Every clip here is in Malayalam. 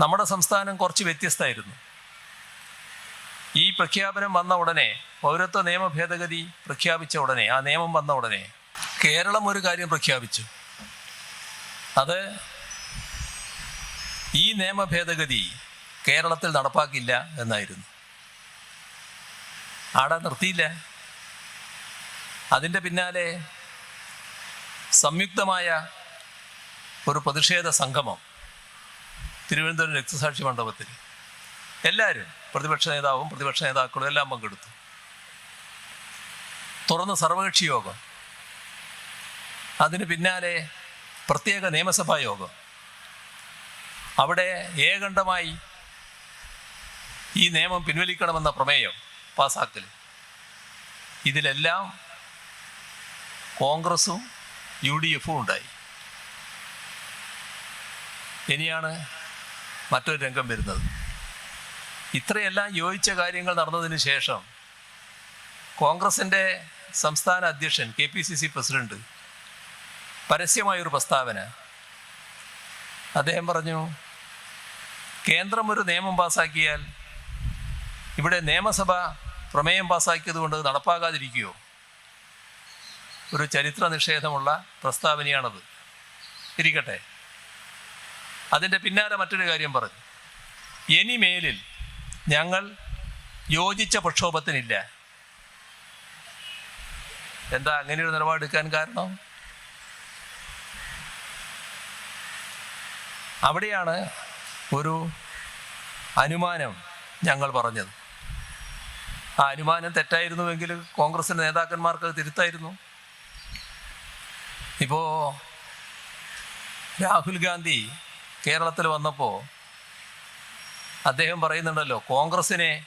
നമ്മുടെ സംസ്ഥാനം കുറച്ച് വ്യത്യസ്തമായിരുന്നു. ഈ പ്രഖ്യാപനം വന്ന ഉടനെ പൗരത്വ നിയമ ഭേദഗതി പ്രഖ്യാപിച്ച ഉടനെ ആ നിയമം വന്ന ഉടനെ കേരളം ഒരു കാര്യം പ്രഖ്യാപിച്ചു. അത് ഈ നിയമ ഭേദഗതി കേരളത്തിൽ നടപ്പാക്കില്ല എന്നായിരുന്നു. ആടെ നിർത്തിയില്ല. അതിന്റെ പിന്നാലെ സംയുക്തമായ ഒരു പ്രതിഷേധ സംഗമം തിരുവനന്തപുരം രക്തസാക്ഷി മണ്ഡപത്തിൽ എല്ലാവരും പ്രതിപക്ഷ നേതാവും പ്രതിപക്ഷ നേതാക്കളും എല്ലാം പങ്കെടുത്തു. തുറന്ന സർവകക്ഷി യോഗം. അതിന് പിന്നാലെ പ്രത്യേക നിയമസഭാ യോഗം. അവിടെ ഏകണ്ഠമായി ഈ നിയമം പിൻവലിക്കണമെന്ന പ്രമേയം പാസാക്കൽ. ഇതിലെല്ലാം കോൺഗ്രസും യു ഡി എഫും ഉണ്ടായി. ഇനിയാണ് മറ്റൊരു രംഗം വരുന്നത്. ഇത്രയെല്ലാം യോജിച്ച കാര്യങ്ങൾ നടന്നതിന് ശേഷം കോൺഗ്രസിന്റെ സംസ്ഥാന അധ്യക്ഷൻ K P C C president പരസ്യമായൊരു പ്രസ്താവന. അദ്ദേഹം പറഞ്ഞു കേന്ദ്രം ഒരു നിയമം പാസാക്കിയാൽ ഇവിടെ നിയമസഭ പ്രമേയം പാസാക്കിയത് കൊണ്ട് നടപ്പാകാതിരിക്കുകയോ? ഒരു ചരിത്ര നിഷേധമുള്ള പ്രസ്താവനയാണത്. ഇരിക്കട്ടെ. അതിന്റെ പിന്നാലെ മറ്റൊരു കാര്യം പറഞ്ഞു. ഇനിമേലിൽ ഞങ്ങൾ യോജിച്ച പ്രക്ഷോഭത്തിനില്ല. എന്താ അങ്ങനെ ഒരു നിലപാടെടുക്കാൻ കാരണം? അവിടെയാണ് ഒരു അനുമാനം ഞങ്ങൾ പറഞ്ഞത്. ആ അനുമാനം തെറ്റായിരുന്നുവെങ്കിൽ കോൺഗ്രസിന്റെ നേതാക്കന്മാർക്ക് തിരുത്തായിരുന്നു. ഇപ്പോൾ രാഹുൽ ഗാന്ധി കേരളത്തിൽ വന്നപ്പോൾ അദ്ദേഹം പറയുന്നുണ്ടല്ലോ കോൺഗ്രസിനെ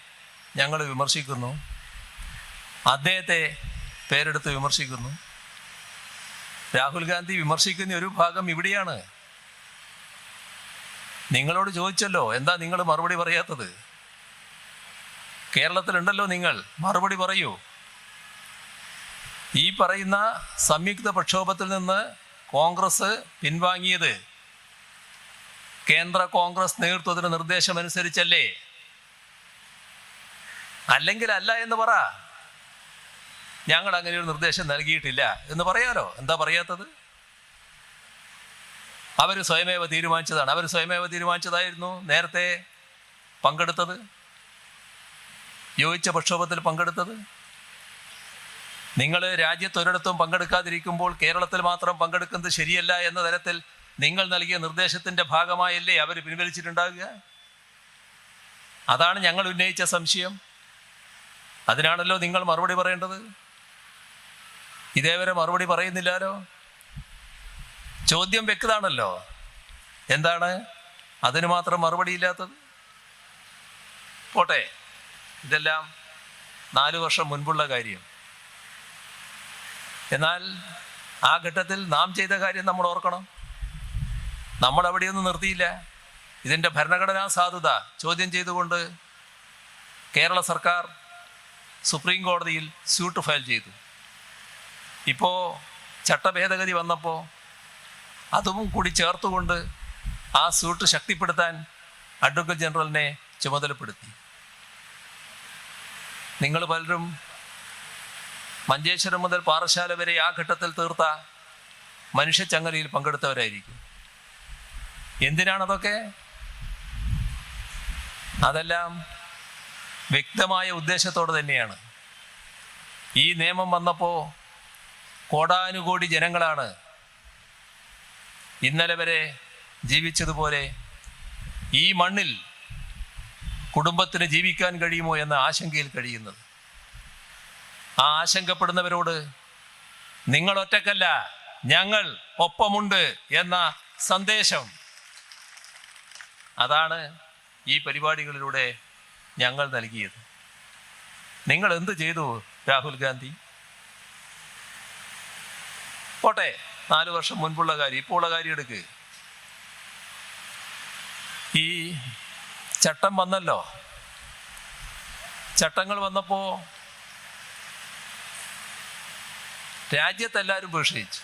ഞങ്ങൾ വിമർശിക്കുന്നു. അദ്ദേഹത്തെ പേരെടുത്ത് വിമർശിക്കുന്നു. രാഹുൽ ഗാന്ധി വിമർശിക്കുന്ന ഒരു ഭാഗം ഇവിടെയാണ്. നിങ്ങളോട് ചോദിച്ചല്ലോ എന്താ നിങ്ങൾ മറുപടി പറയാത്തത്? കേരളത്തിലുണ്ടല്ലോ നിങ്ങൾ മറുപടി പറയൂ. ഈ പറയുന്ന സംയുക്ത പ്രക്ഷോഭത്തിൽ നിന്ന് കോൺഗ്രസ് പിൻവാങ്ങിയത് കേന്ദ്ര കോൺഗ്രസ് നേതൃത്വത്തിന്റെ നിർദ്ദേശമനുസരിച്ചല്ലേ? അല്ലെങ്കിൽ അല്ല എന്ന് പറ. ഞങ്ങൾ അങ്ങനെ ഒരു നിർദ്ദേശം നൽകിയിട്ടില്ല എന്ന് പറയാലോ. എന്താ പറയാത്തത്? അവർ സ്വയമേവ തീരുമാനിച്ചതാണ്. അവർ സ്വയമേവ തീരുമാനിച്ചതായിരുന്നു നേരത്തെ പങ്കെടുത്തത്? യോജിച്ച പ്രക്ഷോഭത്തിൽ പങ്കെടുത്തത്? നിങ്ങൾ രാജ്യത്തൊരിടത്തും പങ്കെടുക്കാതിരിക്കുമ്പോൾ കേരളത്തിൽ മാത്രം പങ്കെടുക്കുന്നത് ശരിയല്ല എന്ന തരത്തിൽ നിങ്ങൾ നൽകിയ നിർദ്ദേശത്തിന്റെ ഭാഗമായല്ലേ അവർ പിൻവലിച്ചിട്ടുണ്ടാകുക? അതാണ് ഞങ്ങൾ ഉന്നയിച്ച സംശയം. അതിനാണല്ലോ നിങ്ങൾ മറുപടി പറയേണ്ടത്? ഇതേവരെ മറുപടി പറയുന്നില്ലാലോ? ചോദ്യം വ്യക്തമാണല്ലോ എന്താണ് അതിന് മാത്രം മറുപടി ഇല്ലാത്തത്? പോട്ടെ ഇതെല്ലാം നാല് വർഷം മുൻപുള്ള കാര്യം. എന്നാൽ ആ ഘട്ടത്തിൽ നാം ചെയ്ത കാര്യം നമ്മൾ ഓർക്കണം. നമ്മൾ അവിടെയൊന്നും നിർത്തിയില്ല. ഇതിന്റെ ഭരണഘടനാ സാധുത ചോദ്യം ചെയ്തുകൊണ്ട് കേരള സർക്കാർ സുപ്രീം കോടതിയിൽ സ്യൂട്ട് ഫയൽ ചെയ്തു. ഇപ്പോൾ ചട്ടഭേദഗതി വന്നപ്പോൾ അതും കൂടി ചേർത്തുകൊണ്ട് ആ സ്യൂട്ട് ശക്തിപ്പെടുത്താൻ അഡ്വക്കേറ്റ് ജനറലിനെ ചുമതലപ്പെടുത്തി. നിങ്ങൾ പലരും മഞ്ചേശ്വരം മുതൽ പാറശാല വരെ ആ ഘട്ടത്തിൽ തീർത്ത മനുഷ്യച്ചങ്ങലയിൽ പങ്കെടുത്തവരായിരിക്കും. എന്തിനാണതൊക്കെ? അതെല്ലാം വ്യക്തമായ ഉദ്ദേശത്തോടെ തന്നെയാണ്. ഈ നിയമം വന്നപ്പോൾ കോടാനുകോടി ജനങ്ങളാണ് ഇന്നലെ വരെ ജീവിച്ചതുപോലെ ഈ മണ്ണിൽ കുടുംബത്തിന് ജീവിക്കാൻ കഴിയുമോ എന്ന ആശങ്കയിൽ കഴിയുന്നത്. ആ ആശങ്കപ്പെടുന്നവരോട് നിങ്ങൾ ഒറ്റക്കല്ല ഞങ്ങൾ ഒപ്പമുണ്ട് എന്ന സന്ദേശം അതാണ് ഈ പരിപാടികളിലൂടെ ഞങ്ങൾ നൽകിയത്. നിങ്ങൾ എന്ത് ചെയ്തു രാഹുൽ ഗാന്ധി? പോട്ടെ നാല് വർഷം മുൻപുള്ള കാര്യം ഇപ്പോൾ ഉള്ള കാര്യം എടുക്ക്. ഈ ചട്ടം വന്നല്ലോ. ചട്ടങ്ങൾ വന്നപ്പോ രാജ്യത്തെല്ലാവരും ഉപേക്ഷിച്ചു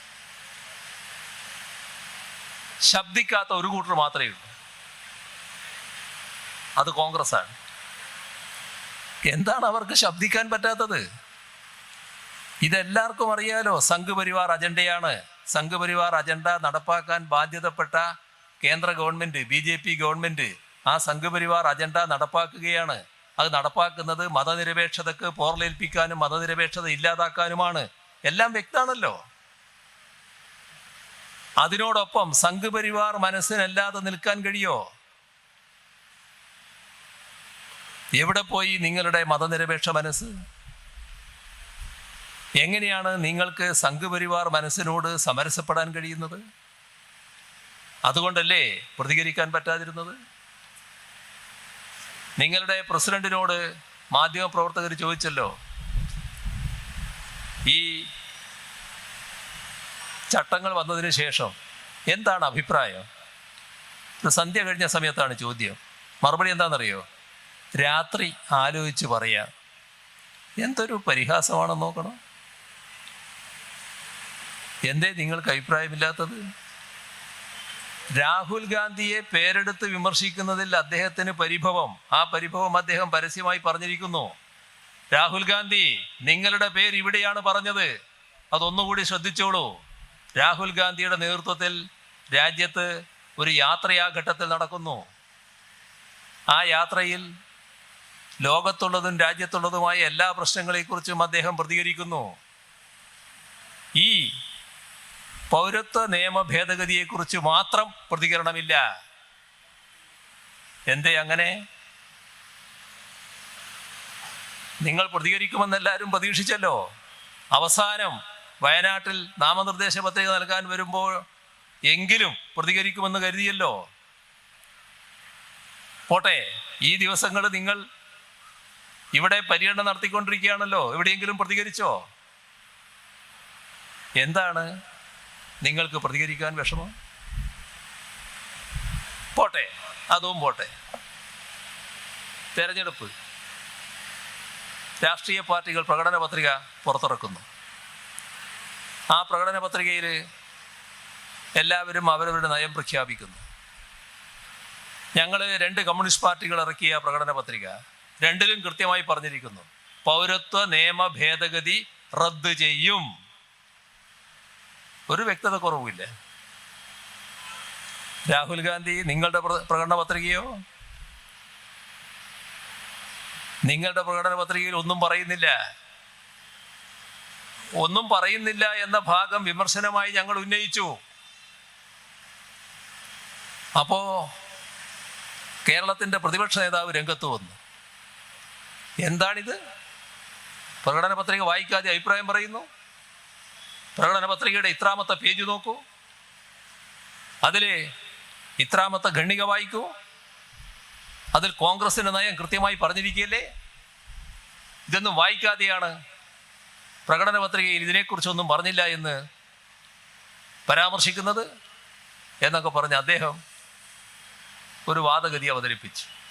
ശബ്ദിക്കാത്ത ഒരു കൂട്ടർ മാത്രമേ ഉള്ളൂ. അത് കോൺഗ്രസ്സാണ്. എന്താണ് അവർക്ക് ശബ്ദിക്കാൻ പറ്റാത്തത്? ഇതെല്ലാവർക്കും അറിയാലോ സംഘപരിവാർ അജണ്ടയാണ്. സംഘപരിവാർ അജണ്ട നടപ്പാക്കാൻ ബാധ്യതപ്പെട്ട കേന്ദ്ര government B J P government ആ സംഘപരിവാർ അജണ്ട നടപ്പാക്കുകയാണ്. അത് നടപ്പാക്കുന്നത് മതനിരപേക്ഷതക്ക് പോർലേൽപ്പിക്കാനും മതനിരപേക്ഷത ഇല്ലാതാക്കാനുമാണ്. എല്ലാം വ്യക്താണല്ലോ അതിനോടൊപ്പം സംഘപരിവാർ മനസ്സിനല്ലാതെ നിൽക്കാൻ കഴിയോ? എവിടെ പോയി നിങ്ങളുടെ മതനിരപേക്ഷ മനസ്സ്? എങ്ങനെയാണ് നിങ്ങൾക്ക് സംഘപരിവാർ മനസ്സിനോട് സമരസപ്പെടാൻ കഴിയുന്നത്? അതുകൊണ്ടല്ലേ പ്രതികരിക്കാൻ പറ്റാതിരുന്നത്? നിങ്ങളുടെ പ്രസിഡന്റിനോട് മാധ്യമപ്രവർത്തകർ ചോദിച്ചല്ലോ ഈ ചട്ടങ്ങൾ വന്നതിന് ശേഷം എന്താണ് അഭിപ്രായം? സന്ധ്യ കഴിഞ്ഞ സമയത്താണ് ചോദ്യം. മറുപടി എന്താണെന്നറിയോ? രാത്രി ആലോചിച്ച് പറയുക എന്തൊരു പരിഹാസമാണ് നോക്കണം? എന്തേ നിങ്ങൾക്ക് അഭിപ്രായമില്ലാത്തത്? രാഹുൽ ഗാന്ധിയെ പേരെടുത്ത് വിമർശിക്കുന്നതിൽ അദ്ദേഹത്തിന് പരിഭവം. ആ പരിഭവം അദ്ദേഹം പരസ്യമായി പറഞ്ഞിരിക്കുന്നു. രാഹുൽ ഗാന്ധി നിങ്ങളുടെ പേര് ഇവിടെയാണ് പറഞ്ഞത്. അതൊന്നുകൂടി ശ്രദ്ധിച്ചോളൂ. രാഹുൽ ഗാന്ധിയുടെ നേതൃത്വത്തിൽ രാജ്യത്ത് ഒരു യാത്ര ആ ഘട്ടത്തിൽ നടക്കുന്നു. ആ യാത്രയിൽ ലോകത്തുള്ളതും രാജ്യത്തുള്ളതുമായ എല്ലാ പ്രശ്നങ്ങളെക്കുറിച്ചും അദ്ദേഹം പ്രതികരിക്കുന്നു. ഈ പൗരത്വ നിയമ ഭേദഗതിയെക്കുറിച്ച് മാത്രം പ്രതികരണമില്ല. എന്തേ അങ്ങനെ? നിങ്ങൾ പ്രതികരിക്കുമെന്ന് എല്ലാവരും പ്രതീക്ഷിച്ചല്ലോ. അവസാനം വയനാട്ടിൽ നാമനിർദ്ദേശ പത്രിക നൽകാൻ വരുമ്പോൾ എങ്കിലും പ്രതികരിക്കുമെന്ന് കരുതിയല്ലോ. പോട്ടെ ഈ ദിവസങ്ങൾ നിങ്ങൾ ഇവിടെ പര്യടനം നടത്തിക്കൊണ്ടിരിക്കുകയാണല്ലോ. എവിടെയെങ്കിലും പ്രതികരിച്ചോ? എന്താണ് നിങ്ങൾക്ക് പ്രതികരിക്കാൻ വിഷമം? പോട്ടെ അതും പോട്ടെ. തെരഞ്ഞെടുപ്പ്. രാഷ്ട്രീയ പാർട്ടികൾ പ്രകടന പത്രിക പുറത്തിറക്കുന്നു. ആ പ്രകടന പത്രികയിൽ എല്ലാവരും അവരവരുടെ നയം പ്രഖ്യാപിക്കുന്നു. ഞങ്ങൾ രണ്ട് കമ്മ്യൂണിസ്റ്റ് പാർട്ടികൾ ഇറക്കിയ പ്രകടന പത്രിക. രണ്ടിലും കൃത്യമായി പറഞ്ഞിരിക്കുന്നു. പൗരത്വ നിയമ ഭേദഗതി റദ്ദ് ചെയ്യും. ഒരു വ്യക്തത കുറവില്ല രാഹുൽ ഗാന്ധി നിങ്ങളുടെ പ്ര- പ്രകടന പത്രികയോ? നിങ്ങളുടെ പ്രകടന പത്രികയിൽ ഒന്നും പറയുന്നില്ല. ഒന്നും പറയുന്നില്ല എന്ന ഭാഗം വിമർശനമായി ഞങ്ങൾ ഉന്നയിച്ചു. അപ്പോ കേരളത്തിന്റെ പ്രതിപക്ഷ നേതാവ് രംഗത്ത് വന്നു. എന്താണിത്? പ്രകടന പത്രിക വായിക്കാതെ അഭിപ്രായം പറയുന്നു. പ്രകടന പത്രികയുടെ ഇത്രാമത്തെ പേജ് നോക്കൂ. അതിലെ ഇത്രാമത്തെ ഖണ്ണിക വായിക്കൂ. അതിൽ കോൺഗ്രസിന്റെ നയം കൃത്യമായി പറഞ്ഞിരിക്കുകയല്ലേ? ഇതൊന്നും വായിക്കാതെയാണ് പ്രകടന പത്രികയിൽ ഇതിനെക്കുറിച്ചൊന്നും പറഞ്ഞില്ല എന്ന് പരാമർശിക്കുന്നത് എന്നൊക്കെ പറഞ്ഞ് അദ്ദേഹം ഒരു വാദഗതി അവതരിപ്പിച്ചു.